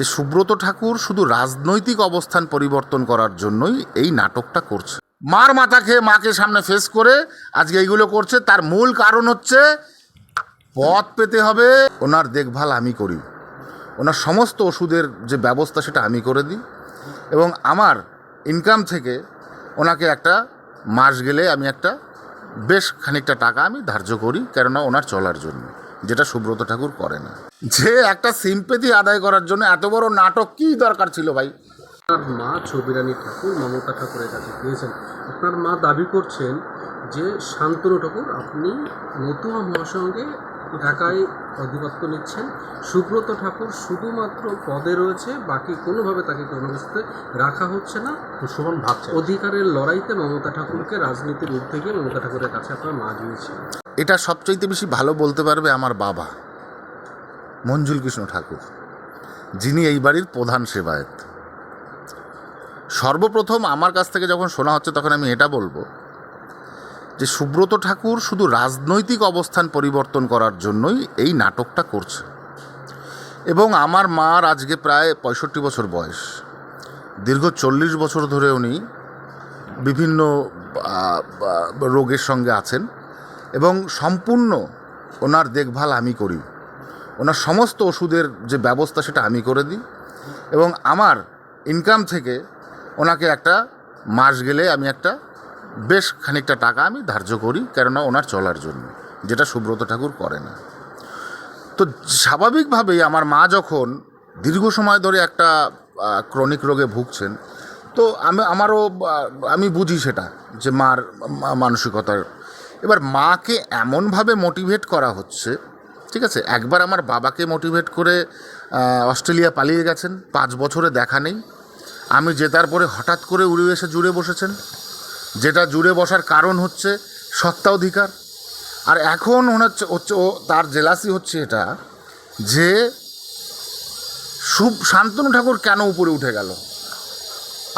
যে সুব্রত ঠাকুর শুধু রাজনৈতিক অবস্থান পরিবর্তন করার জন্যই এই নাটকটা করছে। মার মাথা খেয়ে মাকে সামনে ফেস করে আজকে এইগুলো করছে, তার মূল কারণ হচ্ছে পথ পেতে হবে, ওনার দেখভাল আমি করি। ওনার সমস্ত ওষুধের যে ব্যবস্থা সেটা আমি করে দিই এবং আমার ইনকাম থেকে ওনাকে একটা মাস গেলে আমি একটা বেশ খানিকটা টাকা আমি ধার্য করি, কেননা ওনার চলার জন্য। যেটা সুব্রত ঠাকুর করে না যে একটা সিম্পেথি আদায় করার জন্য এত বড় নাটক কী দরকার ছিল ভাই? আপনার মা ছবিরানী ঠাকুর মমতা ঠাকুরের কাছে গিয়েছেন। আপনার মা দাবি করছেন যে শান্তনু ঠাকুর আপনি মতুয়া মহাসঙ্গে ঢাকায় অধিপত্য নিচ্ছেন। সুব্রত ঠাকুর শুধুমাত্র পদে রয়েছে বাকি কোনোভাবে তাকে কোনো রাখা হচ্ছে না। সুমন ভাবছে অধিকারের লড়াইতে মমতা ঠাকুরকে রাজনীতির ঊর্ধ্বে গিয়ে মমতা ঠাকুরের কাছে আপনার মা গিয়েছেন। এটা সবচাইতে বেশি ভালো বলতে পারবে আমার বাবা, মঞ্জুল কৃষ্ণ ঠাকুর, যিনি এই বাড়ির প্রধান সেবায়ত। সর্বপ্রথম আমার কাছ থেকে যখন শোনা হচ্ছে তখন আমি এটা বলব যে সুব্রত ঠাকুর শুধু রাজনৈতিক অবস্থান পরিবর্তন করার জন্যই এই নাটকটা করছে। এবং আমার মার আজকে প্রায় পঁয়ষট্টি বছর বয়স। দীর্ঘ চল্লিশ বছর ধরে উনি বিভিন্ন রোগের সঙ্গে আছেন। এবং সম্পূর্ণ ওনার দেখভাল আমি করি। ওনার সমস্ত ওষুধের যে ব্যবস্থা সেটা আমি করে দিই এবং আমার ইনকাম থেকে ওনাকে একটা মাস গেলে আমি একটা বেশ খানিকটা টাকা আমি ধার্য করি, কেননা ওনার চলার জন্য, যেটা সুব্রত ঠাকুর করে না তো স্বাভাবিকভাবেই আমার মা যখন দীর্ঘ সময় ধরে একটা ক্রনিক রোগে ভুগছেন, তো আমি, আমারও আমি বুঝি সেটা যে মার মানসিকতার এবার মাকে এমনভাবে মোটিভেট করা হচ্ছে, ঠিক আছে? একবার আমার বাবাকে মোটিভেট করে অস্ট্রেলিয়া পালিয়ে গেছেন, পাঁচ বছরে দেখা নেই। আমি জেতার পরে হঠাৎ করে উড়ে এসে জুড়ে বসেছেন। যেটা জুড়ে বসার কারণ হচ্ছে সত্তা অধিকার আর এখন হচ্ছে হচ্ছে ও, তার জেলাসি হচ্ছে এটা যে সুব শান্তনু ঠাকুর কেন উপরে উঠে গেল?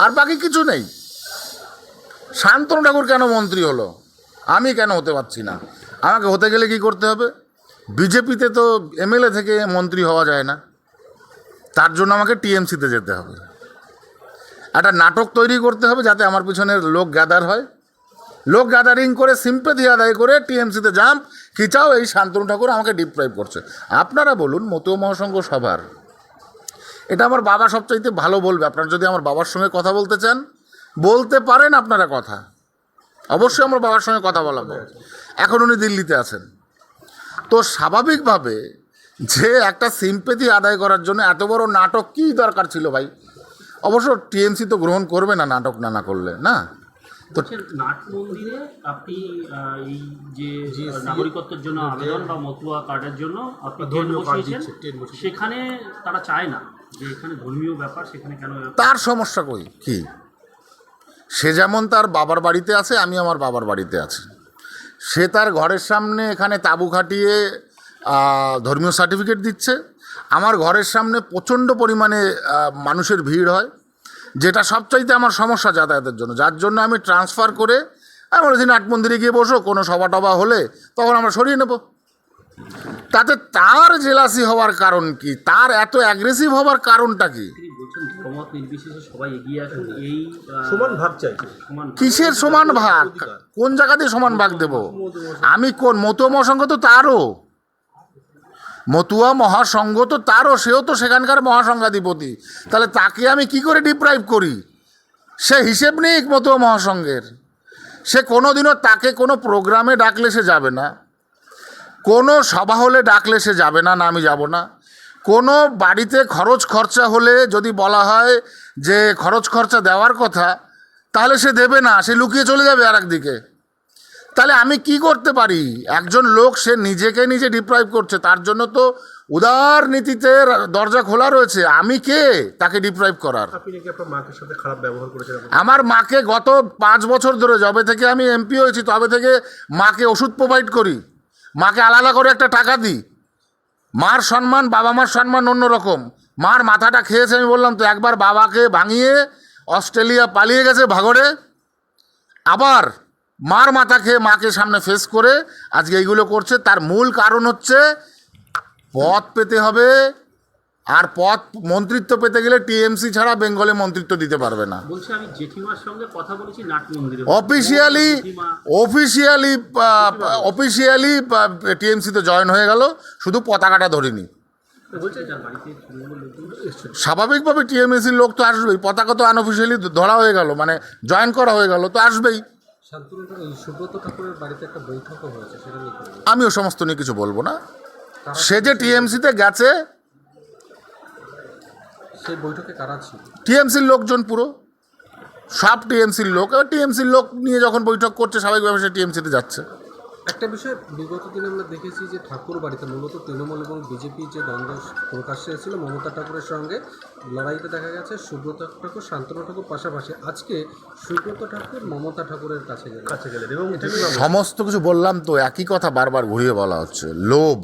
আর বাকি কিছু নেই। শান্তনু ঠাকুর কেন মন্ত্রী হলো? আমি কেন হতে পারছি না? আমাকে হতে গেলে কি করতে হবে? বিজেপিতে তো এমএলএ থেকে মন্ত্রী হওয়া যায় না। তার জন্য আমাকে টিএমসিতে যেতে হবে। একটা নাটক তৈরি করতে হবে যাতে আমার পিছনের লোক গ্যাদার হয়। লোক গ্যাদারিং করে সিম্পেথি আদায় করে টিএমসিতে জাম্প খিচাও এই শান্তনু ঠাকুর আমাকে ডিপ্রাইভ করছে। আপনারা বলুন, মতুয় মহাসংঘ সভার। এটা আমার বাবা সবচাইতে ভালো বলবে। আপনারা যদি আমার বাবার সঙ্গে কথা বলতে চান, বলতে পারেন আপনারা কথা। অবশ্যই আমার বাবার সঙ্গে কথা বলাবো। এখন উনি দিল্লিতে আছেন। তো স্বাভাবিকভাবে যে একটা সিম্পেথি আদায় করার জন্য এত বড় নাটক কী দরকার ছিল ভাই? অবশ্য টিএমসি তো গ্রহণ করবে না নাটক না না করলে না? তো নাট মন্দিরে আপনি এই যে নাগরিকত্বের জন্য আবেদন বা মতুয়া কার্ডের জন্য আপনি টেন্ট ধর্মীয় কার্ড বসিয়েছেন দিচ্ছে, টেন্ট বসিয়েছে। সেখানে তারা চায় না যে এখানে ধর্মীয় ব্যাপার সেখানে কেন তার সমস্যা কই? কি? সে যেমন তার বাবার বাড়িতে আছে, আমি আমার বাবার বাড়িতে আছি। সে তার ঘরের সামনে এখানে তাঁবু খাটিয়ে ধর্মীয় সার্টিফিকেট দিচ্ছে। আমার ঘরের সামনে প্রচণ্ড পরিমাণে মানুষের ভিড় হয়, যেটা সবচাইতে আমার সমস্যা যাতায়াতের জন্য। যার জন্য আমি ট্রান্সফার করে, আমি বলেছি, নাট মন্দিরে গিয়ে বসো, কোনো সভা টভা হলে তখন আমরা সরিয়ে নেব। তাতে তার জেলাসি হওয়ার কারণ কি? তার এত অ্যাগ্রেসিভ হওয়ার কারণটা কি? বলছেন ধর্মমত নির্বিশেষে সবাই এগিয়ে আসুন এই আহ, সমান ভাগ চাই। সমান কিসের সমান ভাগ? কোন জায়গাতে সমান ভাগ দেব? আমি কোন মতুয়া মহাসংঘ তো তারও। মতুয়া মহাসংঘ তো তারও সেও তো সেখানকার মহাসংঘাধিপতি। তাহলে তাকে আমি কি করে ডিপ্রাইভ করি? সে হিসেব নেই মতুয়া মহাসংঘের। সে কোনোদিনও তাকে কোনো প্রোগ্রামে ডাকলে সে যাবে না। কোনো সভা হলে ডাকলে সে যাবে না না আমি যাব না। কোনো বাড়িতে খরচ খরচা হলে যদি বলা হয় যে খরচ খরচা দেওয়ার কথা তাহলে সে দেবে না সে লুকিয়ে চলে যাবে আর একদিকে তাহলে আমি কি করতে পারি? একজন লোক সে নিজেকে নিজে ডিপ্রাইভ করছে তার জন্য তো উদার নীতিতে দরজা খোলা রয়েছে। আমি কে তাকে ডিপ্রাইভ করার। আমার মাকে গত পাঁচ বছর ধরে যবে থেকে আমি এমপি হয়েছি তবে থেকে মাকে ওষুধ প্রোভাইড করি। মাকে আলাদা করে একটা টাকা দিই। মার সম্মান, বাবা মার সম্মান অন্যরকম। মার মাথাটা খেয়েছে, আমি বললাম, তো একবার বাবাকে ভাঙিয়ে অস্ট্রেলিয়া পালিয়ে গেছে ভাগরে। আবার মার মাথা খেয়ে মাকে সামনে ফেস করে আজকে এইগুলো করছে। তার মূল কারণ হচ্ছে, পথ পেতে হবে আর পদ মন্ত্রিত্ব পেতে গেলে টিএমসি ছাড়া বেঙ্গলে মন্ত্রিত্ব দিতে পারবে না। অফিসিয়ালি অফিসিয়ালি অফিসিয়ালি টিএমসিতে জয়েন হয়ে গেল শুধু পতাকাটা ধরিনি। স্বাভাবিকভাবে টিএমএসির লোক তো আসবেই পতাকা তো আনঅফিসিয়ালি ধরা হয়ে গেল মানে জয়েন করা হয়ে গেল তো আসবেই। শান্তনু ঠাকুর এই সুব্রত ঠাকুরের বাড়িতে একটা বৈঠকও হয়েছে সেটা নিয়ে কি বলবেন? আমি ও সমস্ত নিয়ে কিছু বলব না। সে যে টিএমসিতে গেছে সেই বৈঠকে কারা ছিল? টিএমসির লোকজন পুরো। সব টিএমসির লোক। এবার টিএমসির লোক নিয়ে যখন বৈঠক করছে স্বাভাবিকভাবে সে টিএমসিতে যাচ্ছে। একটা বিষয় বিগত দিনে আমরা দেখেছি যে ঠাকুর বাড়িতে মূলত তৃণমূল এবং বিজেপি যে দ্বন্দ্ব প্রকাশ্যে এসেছিল মমতা ঠাকুরের সঙ্গে লড়াইতে দেখা গেছে সুব্রত ঠাকুর শান্তনু ঠাকুর পাশাপাশি। আজকে সুব্রত ঠাকুর মমতা ঠাকুরের কাছে গেলেন। কাছে গেলেন এবং সমস্ত কিছু বললাম তো একই কথা বারবার ঘুরিয়ে বলা হচ্ছে। লোভ।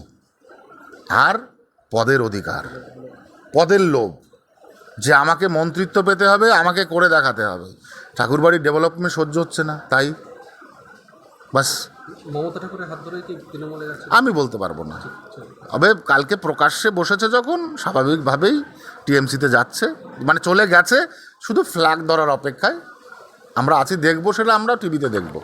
আর পদের অধিকার। পদের লোভ। যে আমাকে মন্ত্রিত্ব পেতে হবে আমাকে করে দেখাতে হবে। ঠাকুরবাড়ির ডেভেলপমেন্ট সহ্য হচ্ছে না তাই? বাস। আমি বলতে পারব না। তবে কালকে প্রকাশ্যে বসেছে যখন স্বাভাবিকভাবেই টিএমসিতে যাচ্ছে মানে চলে গেছে শুধু ফ্ল্যাগ ধরার অপেক্ষায়। আমরা আছি দেখব সেটা আমরা টিভিতে দেখব।